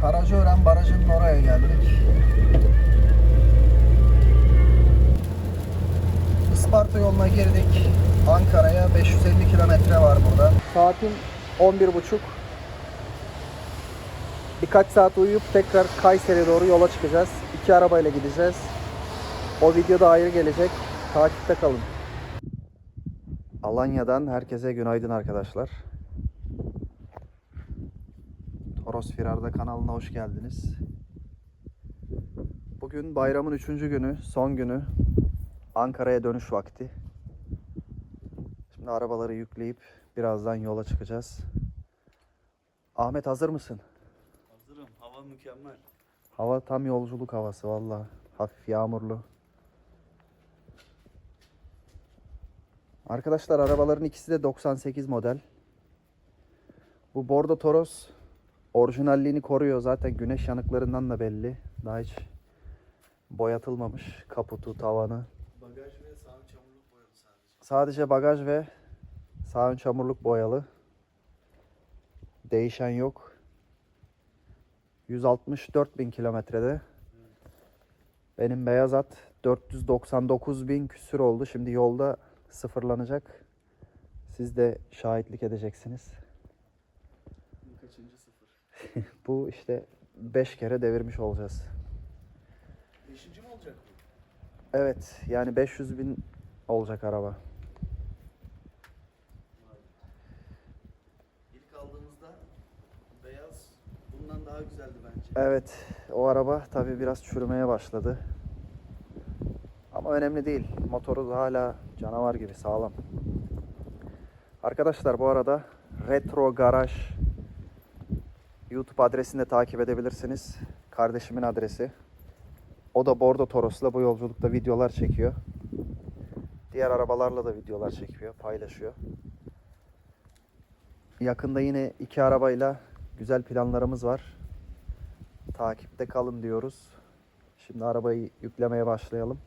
Karacaören Barajı'nın oraya geldik. Isparta yoluna girdik. Ankara'ya 550 kilometre var burada. Saatin 11.30. Birkaç saat uyuyup tekrar Kayseri'ye doğru yola çıkacağız. İki arabayla gideceğiz. O video da ayrı gelecek. Takipte kalın. Alanya'dan herkese günaydın arkadaşlar. Toros Firar'da kanalına hoş geldiniz. Bugün bayramın üçüncü günü, son günü. Ankara'ya dönüş vakti. Şimdi arabaları yükleyip birazdan yola çıkacağız. Ahmet hazır mısın? Hazırım. Hava mükemmel. Hava tam yolculuk havası valla. Hafif yağmurlu. Arkadaşlar arabaların ikisi de 98 model. Bu Bordo Toros orijinalliğini koruyor. Zaten güneş yanıklarından da belli. Daha hiç boyatılmamış. Kaputu, tavanı. Bagaj ve sağ çamurluk boyalı sadece. Sadece bagaj ve sağ ön çamurluk boyalı. Değişen yok. 164 bin kilometrede. Benim beyaz at 499 bin küsür oldu. Şimdi yolda sıfırlanacak. Siz de şahitlik edeceksiniz. Bu işte 5 kere devirmiş olacağız. Beşinci mi olacak bu? Evet yani 500 bin olacak araba. İlk aldığımızda beyaz bundan daha güzeldi bence. Evet, o araba tabii biraz çürümeye başladı. Ama önemli değil. Motoru da hala canavar gibi sağlam. Arkadaşlar bu arada Retro Garaj YouTube adresini de takip edebilirsiniz. Kardeşimin adresi. O da Bordo Toros'la bu yolculukta videolar çekiyor. Diğer arabalarla da videolar çekiyor, paylaşıyor. Yakında yine iki arabayla güzel planlarımız var. Takipte kalın diyoruz. Şimdi arabayı yüklemeye başlayalım.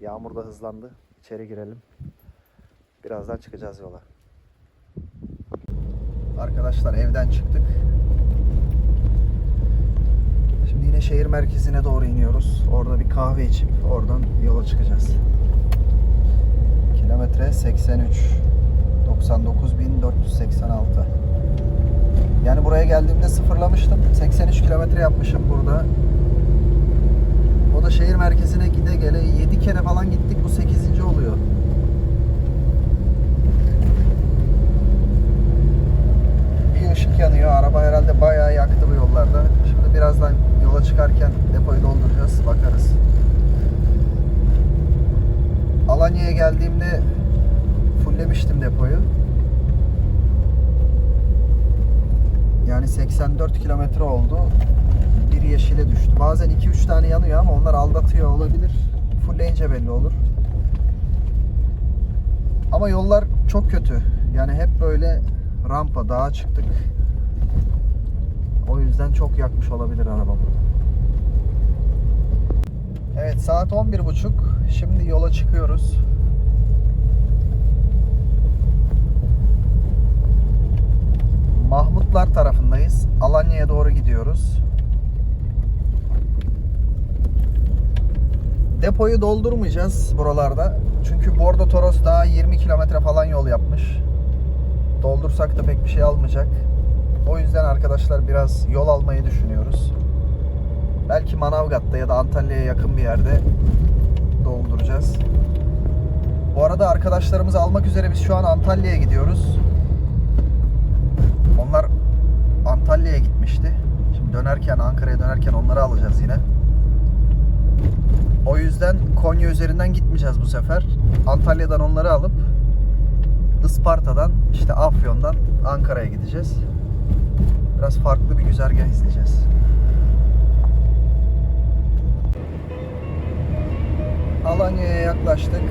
Yağmur da hızlandı. İçeri girelim. Birazdan çıkacağız yola. Arkadaşlar evden çıktık. Şimdi yine şehir merkezine doğru iniyoruz. Orada bir kahve içip oradan yola çıkacağız. Kilometre 83. 99.486. Yani buraya geldiğimde sıfırlamıştım. 83 kilometre yapmışım burada. O da şehir merkezine gide gele 7 kere falan gittik. Bu 8. yanıyor. Araba herhalde bayağı yaktı bu yollarda. Şimdi birazdan yola çıkarken depoyu dolduracağız. Bakarız. Alanya'ya geldiğimde fulllemiştim depoyu. Yani 84 kilometre oldu. Bir yeşile düştü. Bazen 2-3 tane yanıyor ama onlar aldatıyor olabilir. Fullleyince belli olur. Ama yollar çok kötü. Yani hep böyle rampa, dağa çıktık. Yüzden çok yakmış olabilir arabam. Evet saat 11.30. Şimdi yola çıkıyoruz. Mahmutlar tarafındayız. Alanya'ya doğru gidiyoruz. Depoyu doldurmayacağız buralarda. Çünkü Bordo Toros daha 20 kilometre falan yol yapmış. Doldursak da pek bir şey almayacak. O yüzden arkadaşlar biraz yol almayı düşünüyoruz. Belki Manavgat'ta ya da Antalya'ya yakın bir yerde dolduracağız. Bu arada arkadaşlarımızı almak üzere biz şu an Antalya'ya gidiyoruz. Onlar Antalya'ya gitmişti. Şimdi dönerken Ankara'ya dönerken onları alacağız yine. O yüzden Konya üzerinden gitmeyeceğiz bu sefer. Antalya'dan onları alıp Isparta'dan işte Afyon'dan Ankara'ya gideceğiz. Biraz farklı bir güzergah izleyeceğiz. Alanya'ya yaklaştık.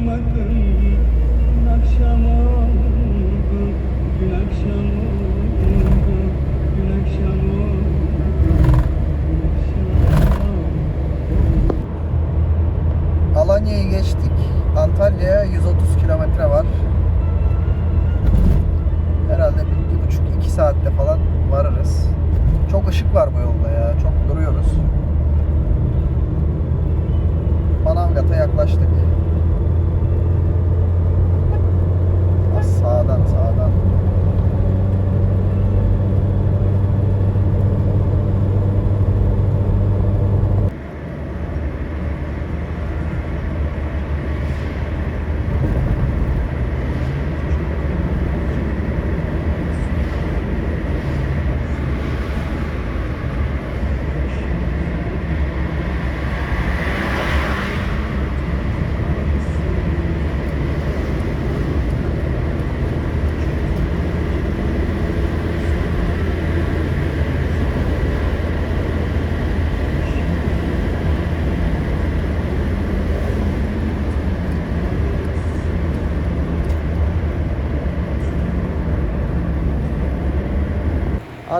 Yaşamadım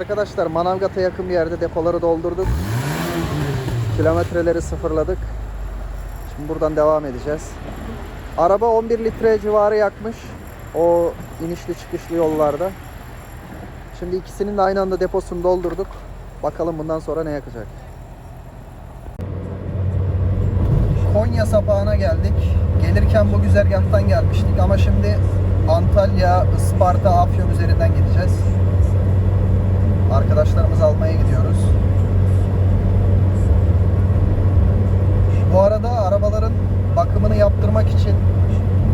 Arkadaşlar Manavgat'a yakın bir yerde depoları doldurduk. Kilometreleri sıfırladık. Şimdi buradan devam edeceğiz. Araba 11 litre civarı yakmış. O inişli çıkışlı yollarda. Şimdi ikisinin de aynı anda deposunu doldurduk. Bakalım bundan sonra ne yakacak. Konya sapağına geldik. Gelirken bu güzergahtan gelmiştik ama şimdi Antalya, Isparta, Afyon üzerinden gideceğiz. Arkadaşlarımızı almaya gidiyoruz. Bu arada arabaların bakımını yaptırmak için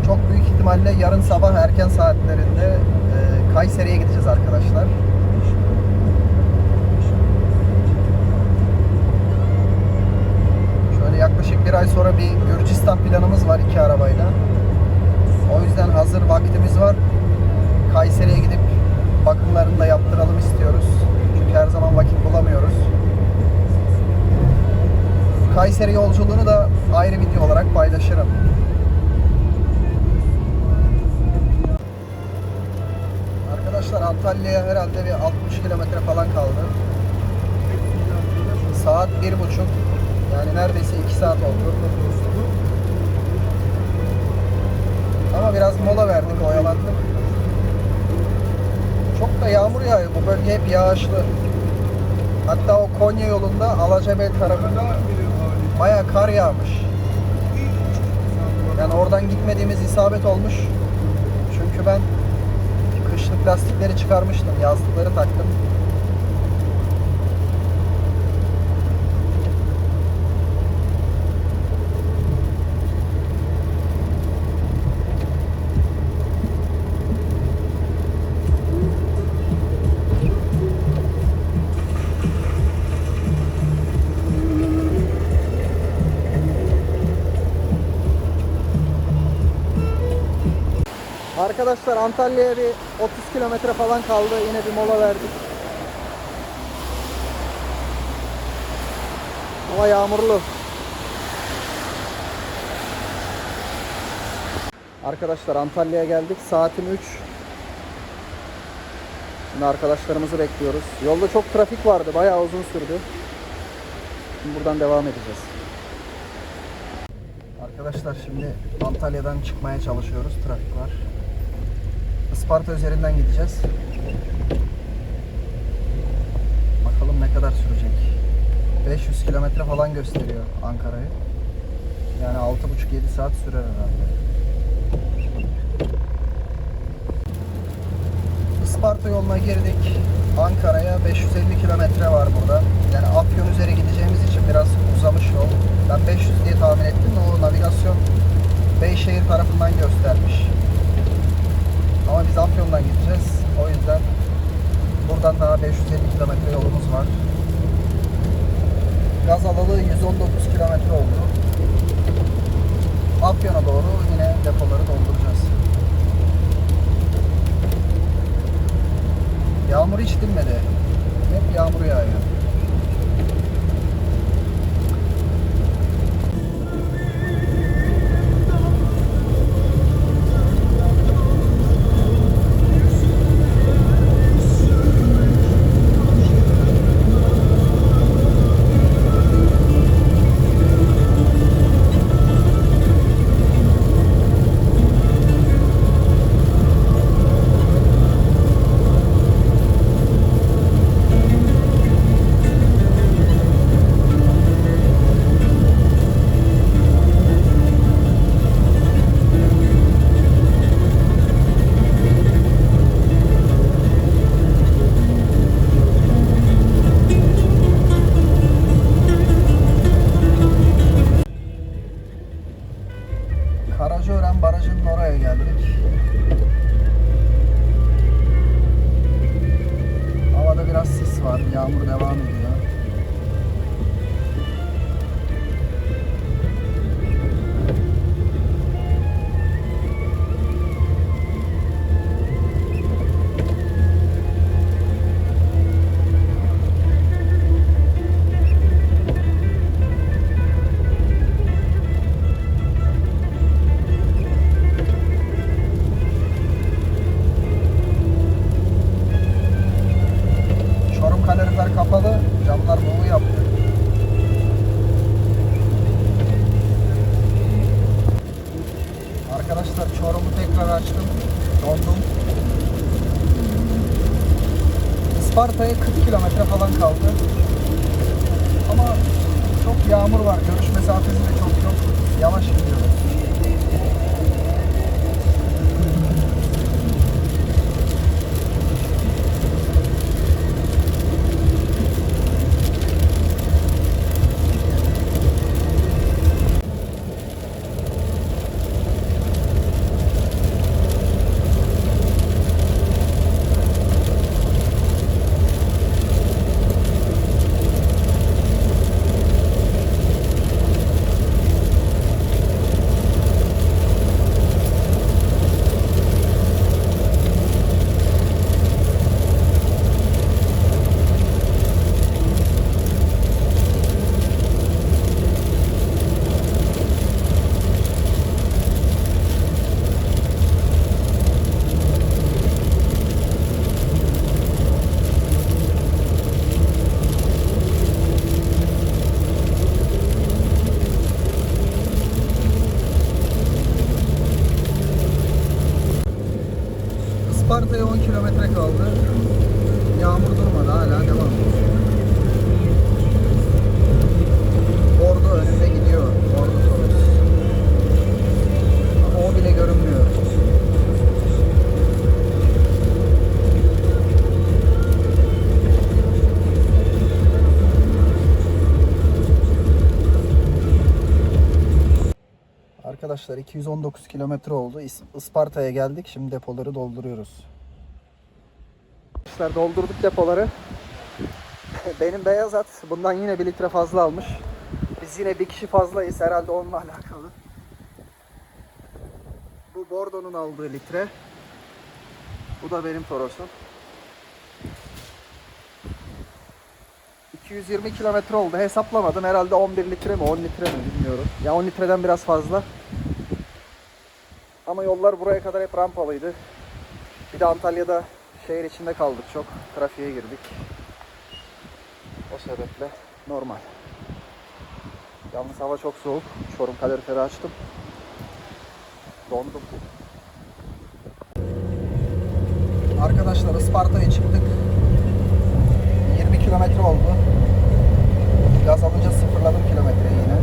çok büyük ihtimalle yarın sabah erken saatlerinde e, Kayseri'ye gideceğiz arkadaşlar. Şöyle yaklaşık bir ay sonra bir Gürcistan planımız var iki arabayla. O yüzden hazır vaktimiz var. Kayseri'ye gidip bakımlarını da yaptıralım istiyoruz. Çünkü her zaman vakit bulamıyoruz. Kayseri yolculuğunu da ayrı video olarak paylaşırım. Arkadaşlar Antalya'ya herhalde bir 60 kilometre falan kaldı. Saat bir buçuk. Yani neredeyse 2 saat oldu. Ama biraz mola verdik, oyalandık. Çok da yağmur yağıyor. Bu bölge hep yağışlı. Hatta o Konya yolunda Alacabey tarafında bayağı kar yağmış. Yani oradan gitmediğimiz isabet olmuş. Çünkü ben kışlık lastikleri çıkarmıştım. Yazlıkları taktım. Arkadaşlar Antalya'ya bir 30 kilometre falan kaldı. Yine bir mola verdik. Hava yağmurlu. Arkadaşlar Antalya'ya geldik. Saatim 3. Şimdi arkadaşlarımızı bekliyoruz. Yolda çok trafik vardı. Bayağı uzun sürdü. Şimdi buradan devam edeceğiz. Arkadaşlar şimdi Antalya'dan çıkmaya çalışıyoruz. Trafik var. Isparta üzerinden gideceğiz. Bakalım ne kadar sürecek. 500 kilometre falan gösteriyor Ankara'yı. Yani 6,5-7 saat sürer herhalde. Isparta yoluna girdik. Ankara'ya 550 kilometre var burada. Yani Afyon üzeri gideceğimiz için biraz uzamış yol. Ben 500 diye tahmin ettim de o navigasyon Beyşehir tarafından göstermiş. Ama biz Afyon'dan gideceğiz. O yüzden buradan daha 550 kilometre yolumuz var. Gaz alalı 119 kilometre oldu. Afyon'a doğru yine depoları dolduracağız. Yağmur hiç dinmedi. Isparta'ya 40 kilometre falan kaldı. Ama çok yağmur var. Görüş mesafesi de çok çok yavaş gidiyoruz. Isparta'ya 10 kilometre kaldı. Yağmur durmadı hala devam. Bordo önünde gidiyor. Bordo Toros. Ama o bile görünmüyor. Arkadaşlar 219 kilometre oldu. İs- Isparta'ya geldik. Şimdi depoları dolduruyoruz. Arkadaşlar doldurduk depoları. Benim beyaz at bundan yine bir litre fazla almış. Biz yine bir kişi fazlayız. Herhalde onunla alakalı. Bu Bordo'nun aldığı litre. Bu da benim Toros'um. 220 kilometre oldu. Hesaplamadım. Herhalde 11 litre mi 10 litre mi bilmiyorum. Ya 10 litreden biraz fazla. Ama yollar buraya kadar hep rampalıydı. Bir de Antalya'da şehir içinde kaldık çok. Trafiğe girdik. O sebeple normal. Yalnız hava çok soğuk. Çorum kaloriferi açtım. Dondum. Arkadaşlar Isparta'ya çıktık. 20 kilometre oldu. Gaz alınca sıfırladım kilometreyi yine.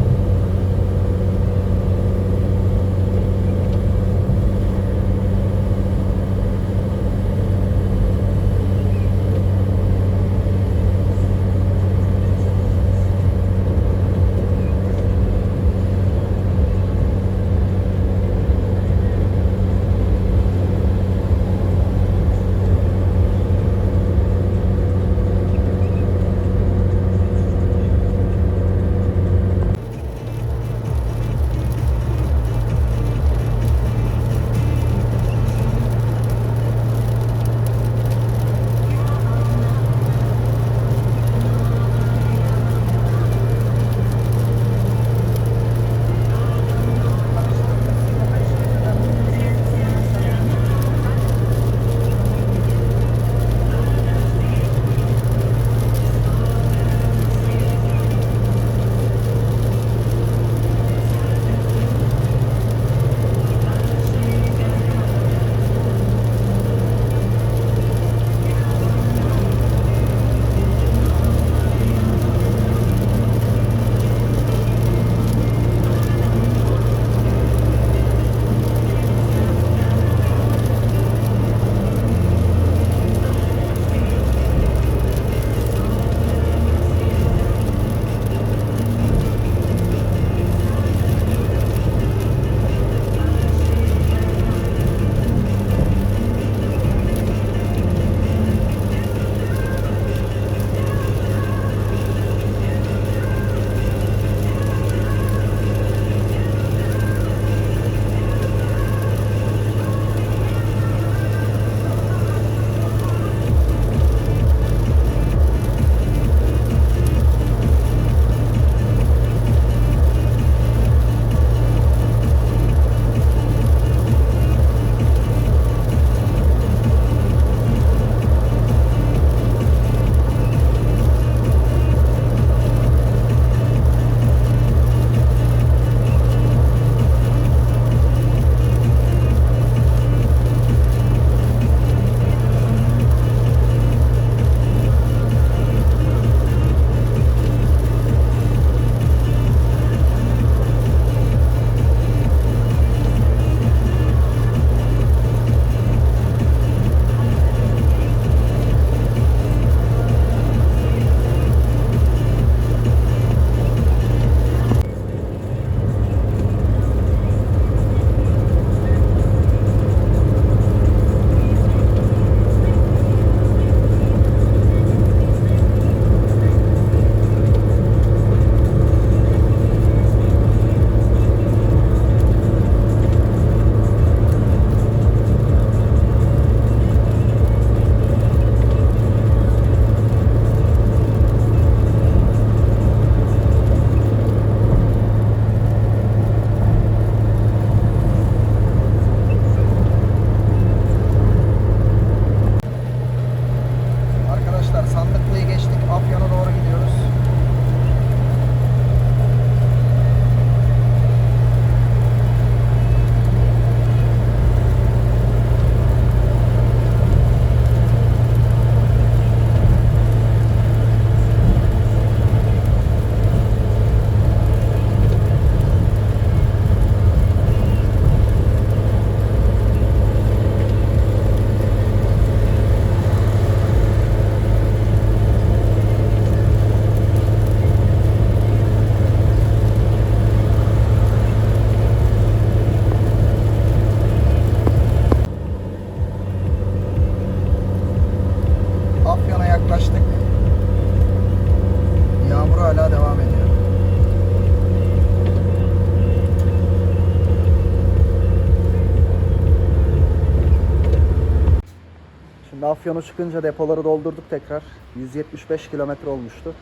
Afyon'a çıkınca depoları doldurduk tekrar. 175 kilometre olmuştu.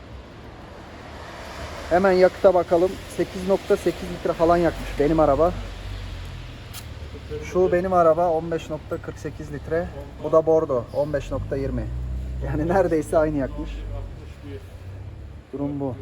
Hemen yakıta bakalım. 8.8 litre falan yakmış benim araba. Şu benim araba 15.48 litre. Bu da Bordo 15.20. Yani neredeyse aynı yakmış. Durum bu.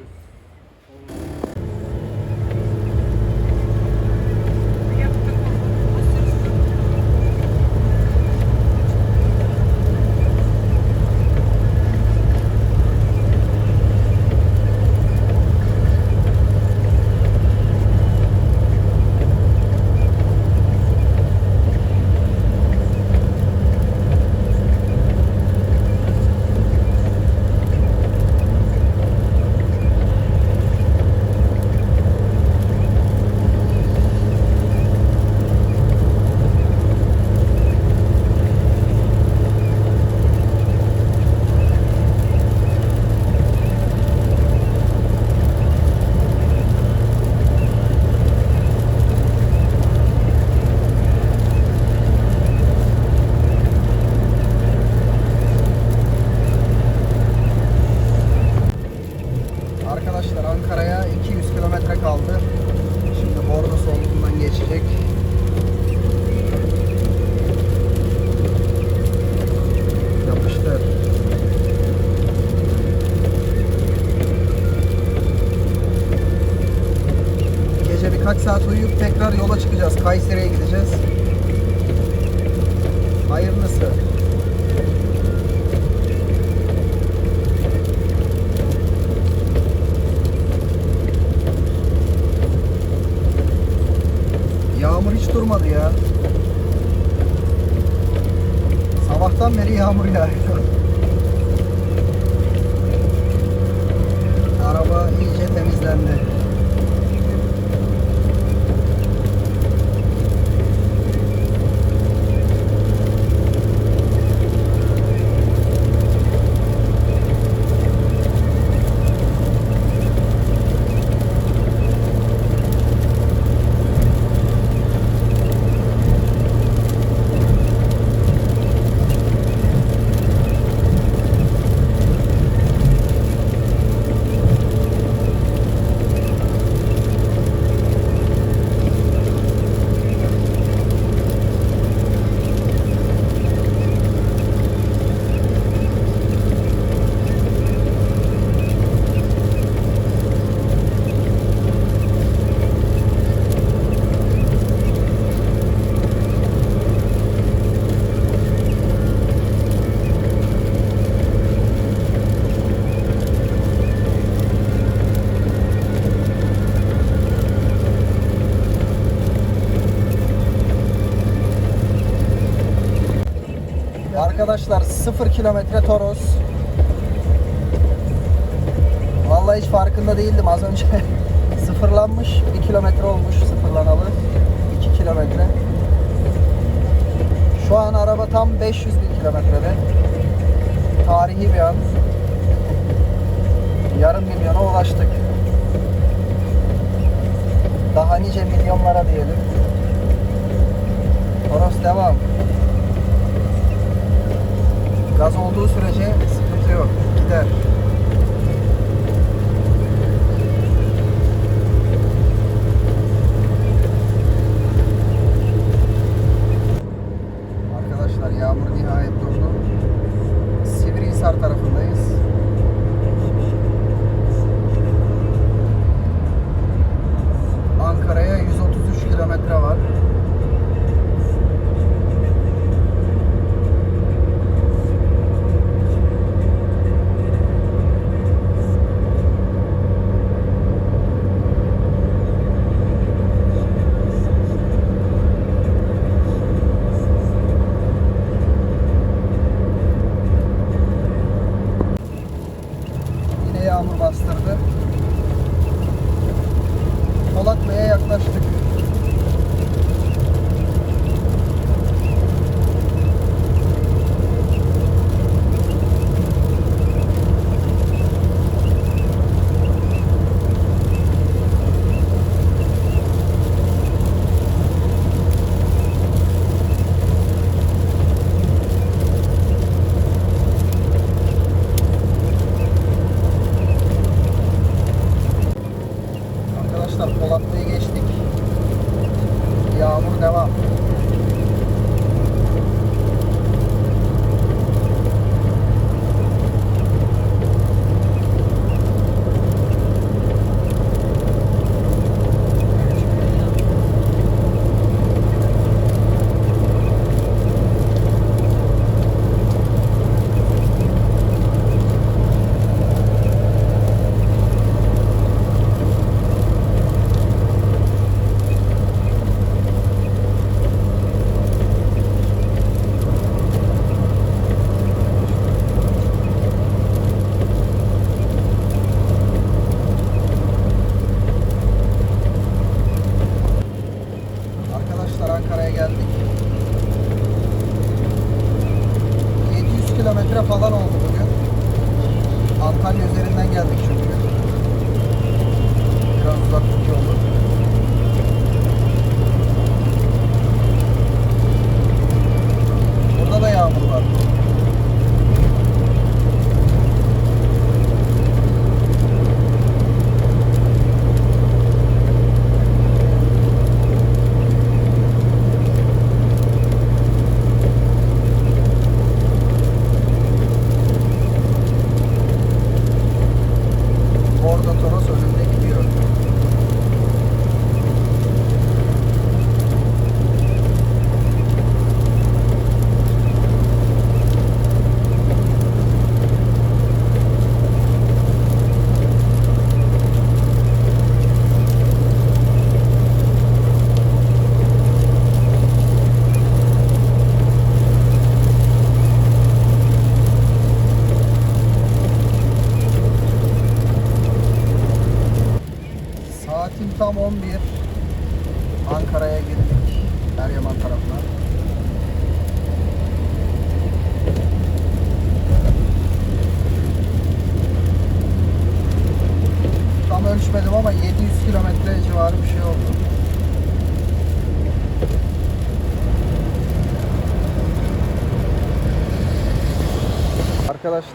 Arkadaşlar 0 kilometre Toros. Vallahi hiç farkında değildim az önce. Sıfırlanmış. 1 kilometre olmuş sıfırlanalı. 2 kilometre. Şu an araba tam 500 bin kilometrede. Tarihi bir an. Yarım milyona ulaştık. Daha nice milyonlara diyelim. Toros devam. Gaz olduğu sürece sıkıntı yok. Gider.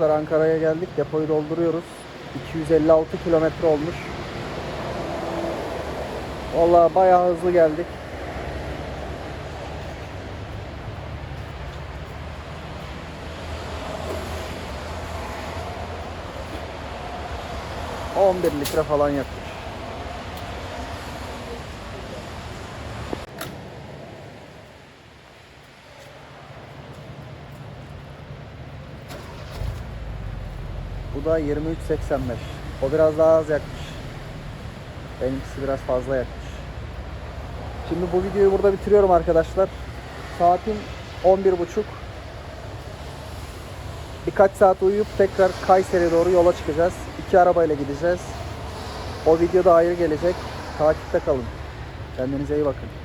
Arkadaşlar Ankara'ya geldik. Depoyu dolduruyoruz. 256 kilometre olmuş. Vallahi bayağı hızlı geldik. ...11 litre falan yakmış. Bu da 23.85. O biraz daha az yakmış. Benimkisi biraz fazla yakmış. Şimdi bu videoyu burada bitiriyorum arkadaşlar. Saatin 11.30. Birkaç saat uyuyup tekrar Kayseri'ye doğru yola çıkacağız. İki arabayla gideceğiz. O video da ayrı gelecek. Takipte kalın. Kendinize iyi bakın.